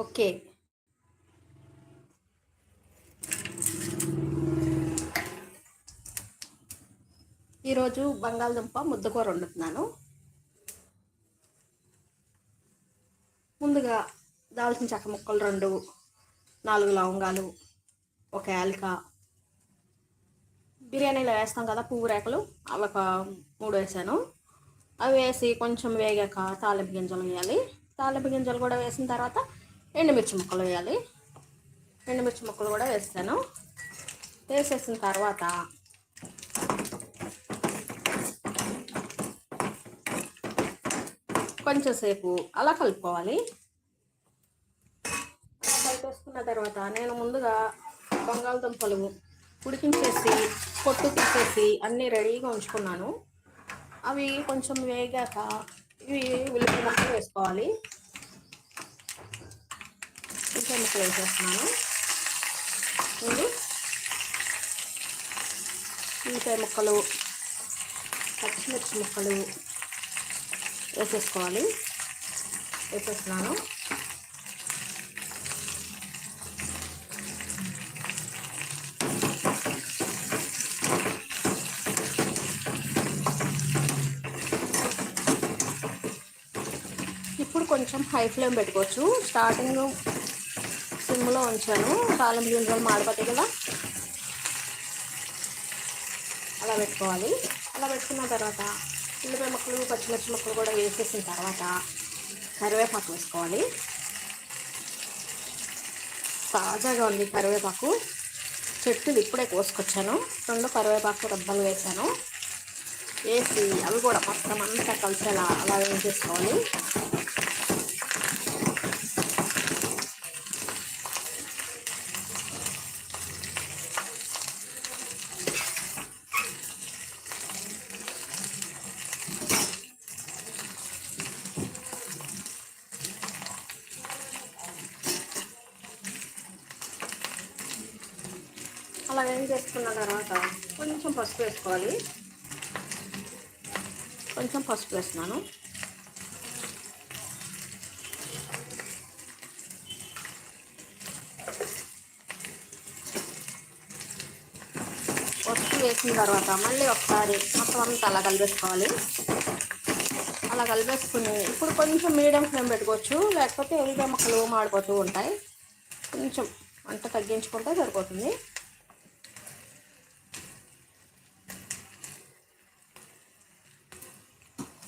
Okay. ఈరోజు బంగాళదుంప ముద్దకూర వండుతున్నాను. ముందుగా దాల్చిన చెక్క ముక్కలు రెండు నాలుగు లవంగాలు ఒక యాలక. బిర్యానీలో వేస్తాం కదా పువ్వు రేకలు అవి ఒక మూడు వేసాను. అవి వేసి కొంచెం వేగాక తాలింపు గింజలు వేయాలి. తాలింపు గింజలు కూడా వేసిన తర్వాత ఎండుమిర్చి ముక్కలు వేయాలి. ఎండుమిర్చి ముక్కలు కూడా వేస్తాను. వేసేసిన తర్వాత కొంచెంసేపు అలా కలుపుకోవాలి. కలిపేసుకున్న తర్వాత నేను ముందుగా బంగాళదుంపలు ఉడికించేసి పొట్టు తీసేసి అన్నీ రెడీగా ఉంచుకున్నాను. అవి కొంచెం వేగాక ఇవి ఉల్లిపాయ ముక్కలు వేసుకోవాలి. ఉల్లిపాయ ముక్కలు వేసేస్తున్నాను ముందు ఉల్లిపాయ ముక్కలు పచ్చిమిర్చి ముక్కలు వేసేసుకోవాలి. వేసేస్తున్నాను. ఇప్పుడు కొంచెం హై ఫ్లేమ్ పెట్టుకోవచ్చు. స్టార్టింగ్ సిమ్లో ఉంచాను. తాళం గింజలు మాడిపోతాయి కదా. అలా పెట్టుకోవాలి. అలా పెట్టుకున్న తర్వాత ఉల్లిపాయ ముక్కలు పచ్చిమిర్చి ముక్కలు కూడా వేసేసిన తర్వాత కరివేపాకు వేసుకోవాలి. తాజాగా ఉంది కరివేపాకు. చెట్టుది ఇప్పుడే కోసుకొచ్చాను. రెండు కరివేపాకు రబ్బలు వేసాను. వేసి అవి కూడా మొత్తం అంతా కలిసేలా అలా వేసేసుకోవాలి అలా ఏం చేసుకున్న తర్వాత కొంచెం పసుపు వేసుకోవాలి. కొంచెం పసుపు వేస్తున్నాను. పసుపు వేసిన తర్వాత మళ్ళీ ఒకసారి మొత్తం అంతా అలా కలిపేసుకోవాలి. అలా కలిపేసుకుని ఇప్పుడు కొంచెం మీడియం ఫ్లేమ్ పెట్టుకోవచ్చు. లేకపోతే ఎల్లిపాయ ముక్కలు మాడిపోతూ ఉంటాయి. కొంచెం అంత తగ్గించుకుంటే సరిపోతుంది.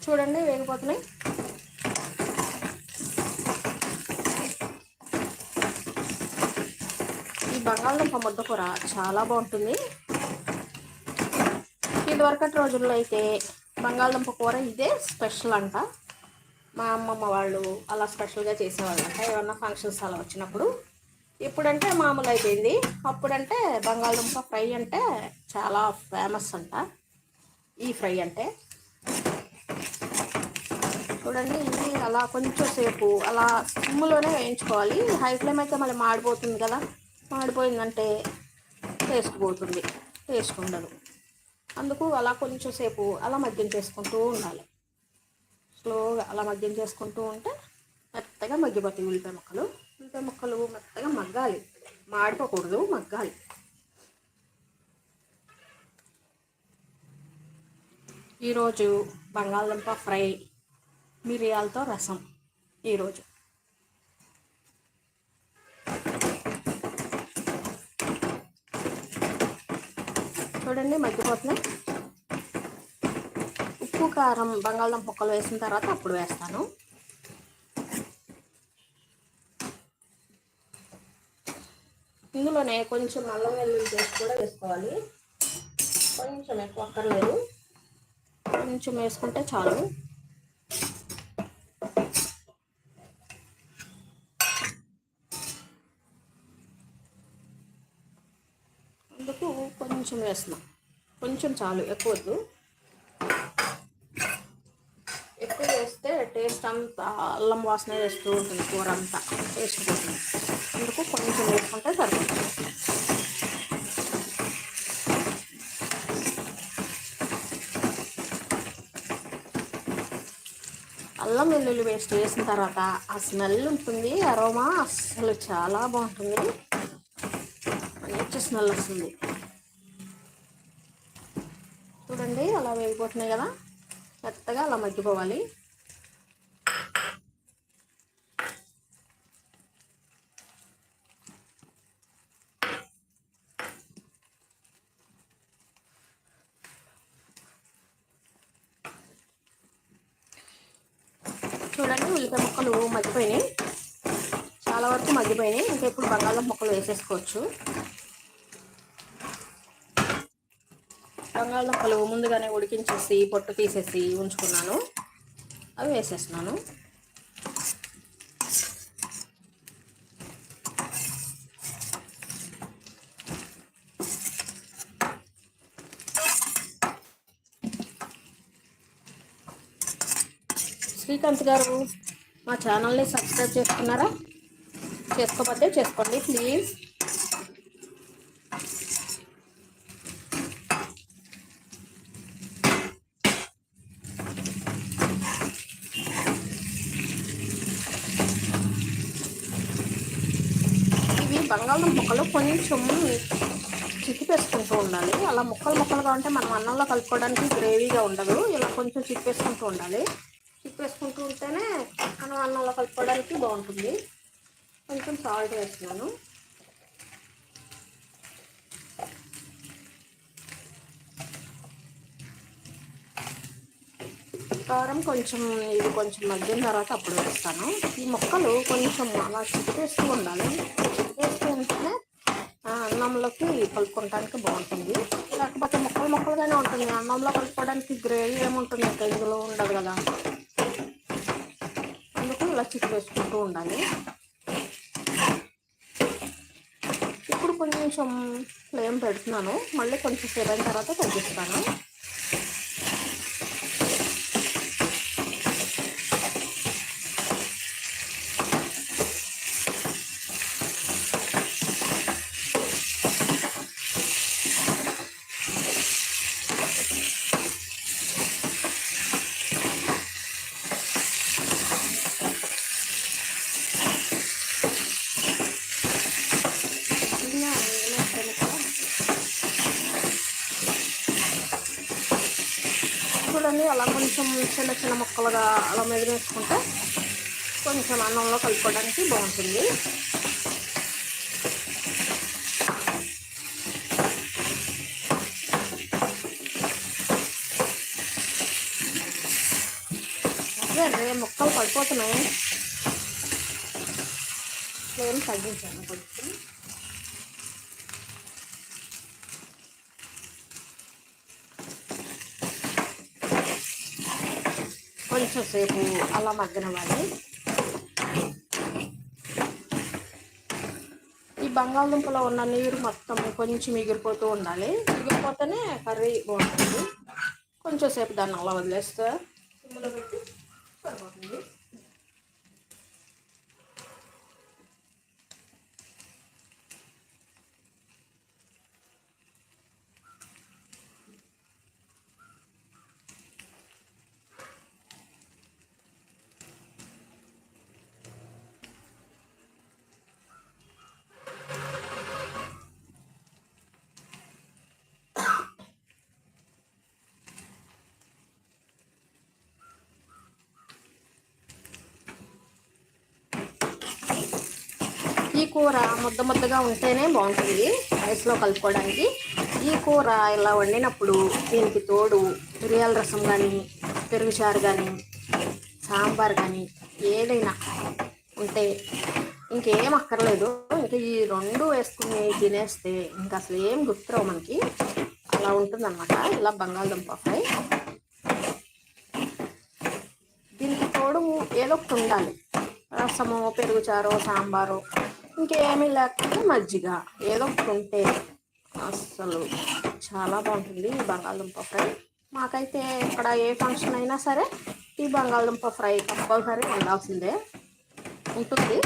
చూడండి వేగిపోతున్నాయి. ఈ బంగాళదుంప ముద్ద కూర చాలా బాగుంటుంది. ఇదివరకటి రోజుల్లో అయితే బంగాళదుంప కూర ఇదే స్పెషల్ అంట. మా అమ్మమ్మ వాళ్ళు అలా స్పెషల్గా చేసేవాళ్ళు అంట ఏమన్నా ఫంక్షన్స్ అలా వచ్చినప్పుడు. ఇప్పుడంటే మామూలు అయిపోయింది. అప్పుడంటే బంగాళదుంప ఫ్రై అంటే చాలా ఫేమస్ అంట. ఈ ఫ్రై అంటే చూడండి ఇది అలా కొంచెం సేపు అలా సిమ్లోనే వేయించుకోవాలి. హై ఫ్లేమ్ అయితే మళ్ళీ మాడిపోతుంది కదా. మాడిపోయిందంటే టేస్ట్ పోతుంది. టేస్ట్ ఉండదు. అందుకు అలా కొంచెం సేపు అలా మద్యం చేసుకుంటూ ఉండాలి. స్లోగా అలా మద్యం చేసుకుంటూ ఉంటే మెత్తగా మగ్గిపోతాయి ఉల్లిపాయ ముక్కలు. ఉల్లిపాయ ముక్కలు మెత్తగా మగ్గాలి. మాడిపోకూడదు మగ్గాలి. ఈరోజు బంగాళదుంప ఫ్రై మిరియాలతో రసం ఈరోజు. చూడండి మగ్గిపోతున్నాయి. ఉప్పు కారం బంగాళదుంప ముక్కలు వేసిన తర్వాత అప్పుడు వేస్తాను. ఇందులోనే కొంచెం నల్ల వెల్లుల్లి పేస్ట్ కూడా వేసుకోవాలి. కొంచెం ఎక్కువ అక్కర్లేదు. కొంచెం వేసుకుంటే చాలు అందుకు కొంచెం వేస్తున్నాం. కొంచెం చాలు ఎక్కువ వద్దు. ఎక్కువ వేస్తే టేస్ట్ అంతా అల్లం వాసన వేస్తూ ఉంటుంది కూర అంతా టేస్ట్ పోతుంది. అందుకు కొంచెం వేసుకుంటే సరిపోతుంది. అల్లం వెల్లుల్లి పేస్ట్ వేసిన తర్వాత ఆ స్మెల్ ఉంటుంది అరోమా అస్సలు చాలా బాగుంటుంది. మంచి స్మెల్ వస్తుంది. చూడండి అలా వేగిపోతున్నాయి కదా. మెత్తగా అలా మగ్గిపోవాలి. చూడండి ఉల్లిపాయ ముక్కలు మగ్గిపోయినాయి. చాలా వరకు మగ్గిపోయినాయి. ఇంకా ఇప్పుడు బంగాళం ముక్కలు వేసేసుకోవచ్చు బంగాళదుంపలు ముందుగానే ఉడికించేసి పొట్టు తీసేసి ఉంచుకున్నాను. అవి వేసేస్తున్నాను. శ్రీకాంత్ గారు మా ఛానల్ని సబ్స్క్రైబ్ చేసుకున్నారా? చేసుకోకపోతే చేసుకోండి ప్లీజ్ ఇవి బంగాళదుంప ముక్కలు కొంచెం చిక్కిపేసుకుంటూ ఉండాలి. అలా ముక్కలు ముక్కలుగా ఉంటే మనం అన్నంలో కలుపుకోవడానికి గ్రేవీగా ఉండదు. ఇలా కొంచెం చిక్కేసుకుంటూ ఉండాలి. చిక్కేసుకుంటూ ఉంటేనే మనం అన్నంలో కలుపుకోవడానికి బాగుంటుంది. కొంచెం సాల్ట్ వేస్తున్నాను. కారం కొంచెం ఇది కొంచెం మగ్గిన తర్వాత అప్పుడు వేస్తాను. ఈ మొక్కలు కొంచెం అలా చిక్కేస్తూ ఉండాలి. చిక్కేస్తూ ఉంటేనే అన్నంలోకి కలుపుకోవడానికి బాగుంటుంది. లేకపోతే ముక్కలు ముక్కలుగానే ఉంటుంది. అన్నంలో కలుపుకోవడానికి గ్రేవీ ఏముంటుంది ఇంకా ఇందులో ఉండదు కదా. అందుకు ఇలా చిక్కేసుకుంటూ ఉండాలి. ఇప్పుడు కొంచెం ఫ్లేమ్ పెడుతున్నాను. మళ్ళీ కొంచెం సేపు అయిన తర్వాత తగ్గిస్తాను ఇలా వేస్తాను కదా. చూడండి అలా కొంచెం చిన్న చిన్న ముక్కలుగా అలా మెదిలేసుకుంటే కొంచెం అన్నంలో కలుపుకోవడానికి బాగుంటుంది. అదే ముక్కలు పడిపోతున్నాయి. ఫ్లేమ్ తగ్గించాను కొంచెం. కొంచెం సేపు అలా మగ్గనివ్వాలి ఈ బంగాళదుంపలో ఉన్న నీరు మొత్తం కొంచెం ఎగిరిపోతూ ఉండాలి. ఎగిరిపోతేనే కర్రీ బాగుంటుంది. కొంచెం సేపు దాన్ని అలా వదిలేస్తే సిమ్లో పెట్టి సరిపోతుంది ఈ కూర ముద్ద ముద్దగా ఉంటేనే బాగుంటుంది రైస్లో కలుపుకోవడానికి. ఈ కూర ఇలా వండినప్పుడు దీనికి తోడు మిరియాల రసం కానీ పెరుగు చారు కానీ సాంబార్ కానీ ఏదైనా ఉంటే ఇంకేం అక్కర్లేదు. ఇంకా ఈ రెండు వేసుకుని తినేస్తే ఇంకా అసలు ఏం గుర్తురావు మనకి. అలా ఉంటుందన్నమాట. ఇలా బంగాళదుంప ఫ్రై. దీనికి తోడు ఏదో ఒకటి ఉండాలి. రసము పెరుగుచారో సాంబారు ఇంకేమీ లేకపోతే మజ్జిగ ఏదో ఒకటి ఉంటే అస్సలు చాలా బాగుంటుంది ఈ బంగాళదుంప ఫ్రై. మాకైతే ఇక్కడ ఏ ఫంక్షన్ అయినా సరే ఈ బంగాళదుంప ఫ్రై కంపల్సరీ ఉండాల్సిందే. ఉంటుంది.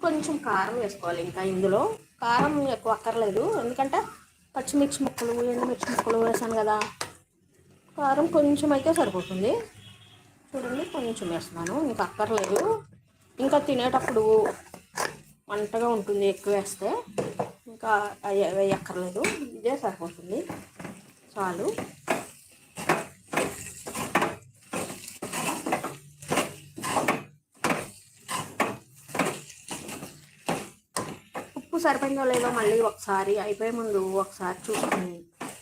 కొంచెం కారం వేసుకోవాలి ఇంకా ఇందులో. కారం ఎక్కువ అక్కర్లేదు. ఎందుకంటే పచ్చిమిర్చి ముక్కలు ఎండుమిర్చి ముక్కలు వేసాను కదా. కారం కొంచెం అయితే సరిపోతుంది. పొడిని కొంచెం వేస్తున్నాను. ఇంకా అక్కర్లేదు. ఇంకా తినేటప్పుడు వంటగా ఉంటుంది ఎక్కువ వేస్తే. ఇంకా వేయక్కర్లేదు ఇదే సరిపోతుంది. చాలు. ఉప్పు సరిపోయిందో లేదో మళ్ళీ ఒకసారి అయిపోయే ముందు ఒకసారి చూసుకుని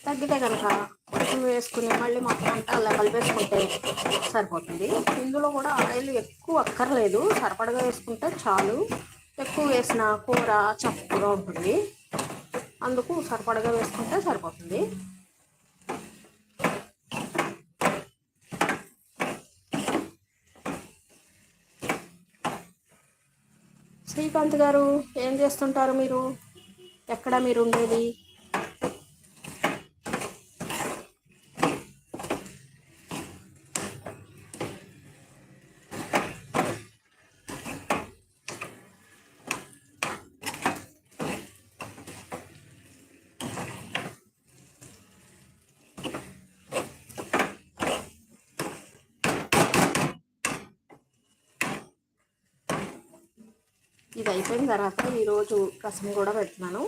తగ్గితే కనుక కొంచెం వేసుకుని మళ్ళీ మొత్తం అంతా అలా కలిపేసుకుంటే సరిపోతుంది. ఇందులో కూడా ఆయిల్ ఎక్కువ అక్కర్లేదు. సరిపడగా వేసుకుంటే చాలు. ఎక్కువ వేసిన కూర చప్పుగా ఉంటుంది. అందుకు సరిపడగా వేసుకుంటే సరిపోతుంది. శ్రీకాంత్ గారు ఏం చేస్తుంటారు మీరు? ఎక్కడ మీరు ఉండేది? ఇది అయిపోయిన తర్వాత ఈరోజు రసం కూడా పెడుతున్నాను.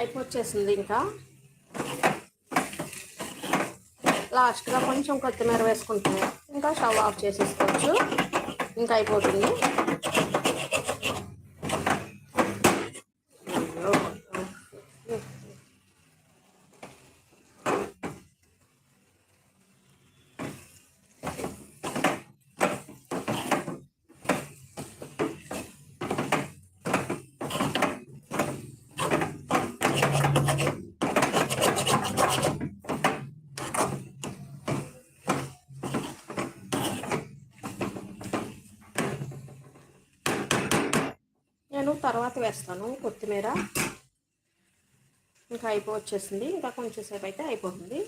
అయిపోచ్చేసింది ఇంకా. లాస్ట్గా కొంచెం కొత్తిమీర వేసుకుంటే ఇంకా స్టవ్ ఆఫ్ చేసేసుకోవచ్చు ఇంకా అయిపోతుంది నేను తర్వాత వేస్తాను కొత్తిమీర. ఇంకా అయిపోవచ్చేసింది ఇంకా కొంచెం సేపు అయితే అయిపోతుంది.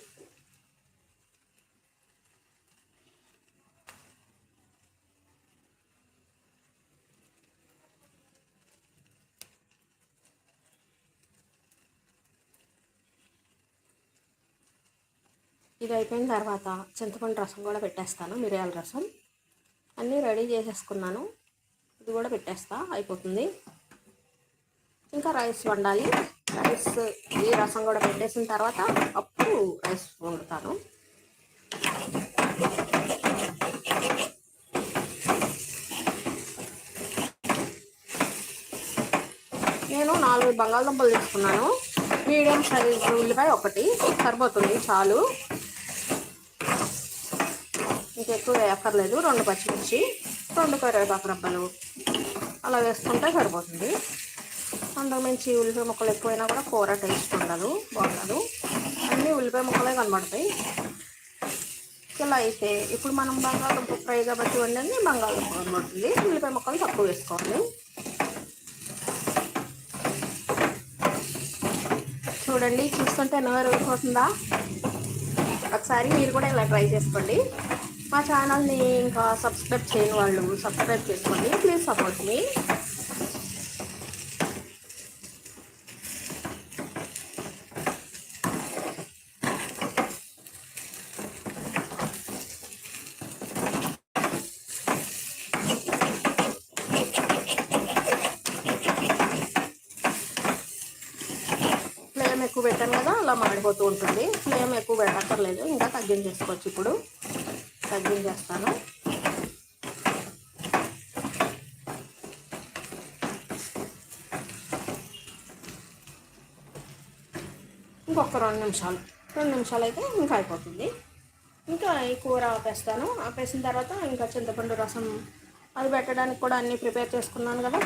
ఇది అయిపోయిన తర్వాత చింతపండు రసం కూడా పెట్టేస్తాను మిరియాల రసం. అన్నీ రెడీ చేసేసుకున్నాను. ఇది కూడా పెట్టేస్తా అయిపోతుంది. ఇంకా రైస్ వండాలి. రైస్ ఈ రసం కూడా పెట్టేసిన తర్వాత అప్పుడు రైస్ వండుతాను. నేను నాలుగు బంగాళదుంపలు తీసుకున్నాను. మీడియం సైజ్ ఉల్లిపాయ ఒకటి సరిపోతుంది చాలు. ఇంకెక్కువ వేయక్కర్లేదు రెండు పచ్చిమిర్చి రెండు కరివేపాకు రబ్బలు. అలా వేసుకుంటే సరిపోతుంది. అందులో మంచి ఉల్లిపాయ ముక్కలు ఎక్కువైనా కూడా కూర టేస్ట్ ఉండదు బాగుండదు. అన్నీ ఉల్లిపాయ ముక్కలే కనబడతాయి. ఇలా అయితే ఇప్పుడు మనం బంగాళదుంప ఫ్రై కాబట్టి వండి బంగాళదుంప కనబడుతుంది ఉల్లిపాయ ముక్కలు తక్కువ వేసుకోవాలి చూడండి చూస్తుంటే నోరు ఊరిపోతుందా? ఒకసారి మీరు కూడా ఇలా ట్రై చేసుకోండి. మా ఛానల్ని ఇంకా సబ్స్క్రైబ్ చేయని వాళ్ళు సబ్స్క్రైబ్ చేసుకోండి. ప్లీజ్ సపోర్ట్ మీ ఫ్లేమ్ ఎక్కువ పెట్టాను కదా అలా మాడిపోతూ ఉంటుంది. ఫ్లేమ్ ఎక్కువ పెట్టక్కర్లేదు. ఇంకా తగ్గించేసుకోవచ్చు ఇప్పుడు. తగ్గించేస్తాను ఇంకొక రెండు నిమిషాలు. రెండు నిమిషాలు అయితే ఇంకా అయిపోతుంది. ఇంకా ఈ కూర ఆపేస్తాను. ఆపేసిన తర్వాత ఇంకా చింతపండు రసం అది పెట్టడానికి కూడా అన్నీ ప్రిపేర్ చేసుకున్నాను కదా.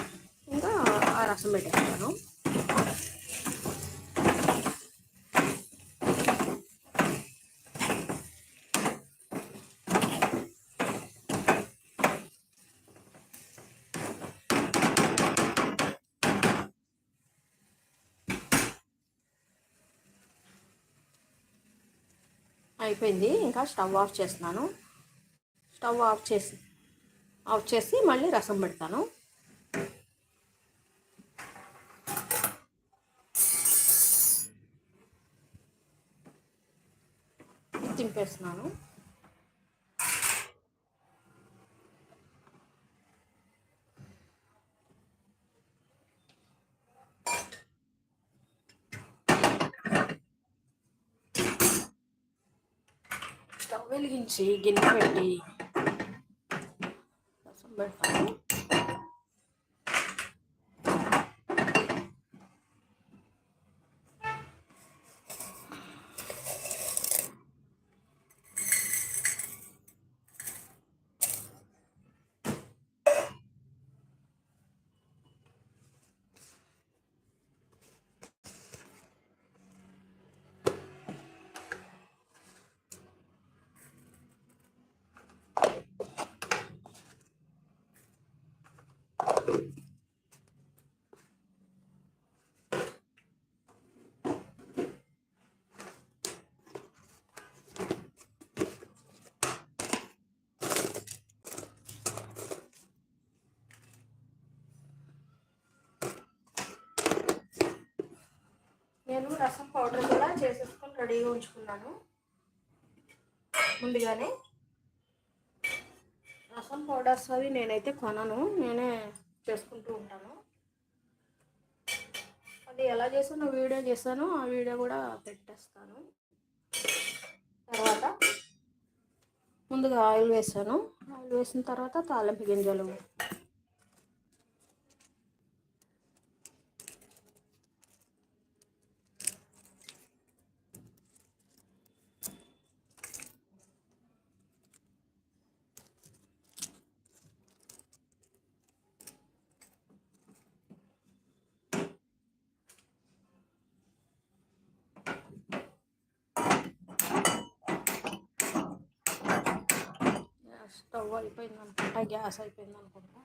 ఇంకా ఆ రసం పెట్టేస్తాను. అయిపోయింది. ఇంకా స్టవ్ ఆఫ్ చేస్తున్నాను. స్టవ్ ఆఫ్ చేసి ఆఫ్ చేసి మళ్ళీ రసం పెడతాను. తింపేస్తున్నాను స్టవ్ వెలిగించి గిన్నె పెట్టి. రసం పెడతాను నేను రసం పౌడర్ కూడా చేసేసుకొని రెడీగా ఉంచుకున్నాను. ముందుగానే రసం పౌడర్స్ అవి నేనైతే కొనను. నేనే చేసుకుంటూ ఉంటాను అది ఎలా చేసానో వీడియో చేశానో ఆ వీడియో కూడా పెట్టేస్తాను. తర్వాత ముందుగా ఆయిల్ వేసాను ఆయిల్ వేసిన తర్వాత తాలింపు గింజలు స్టవ్ అయిపోయింది అనుకుంటా గ్యాస్ అయిపోయింది అనుకుంటా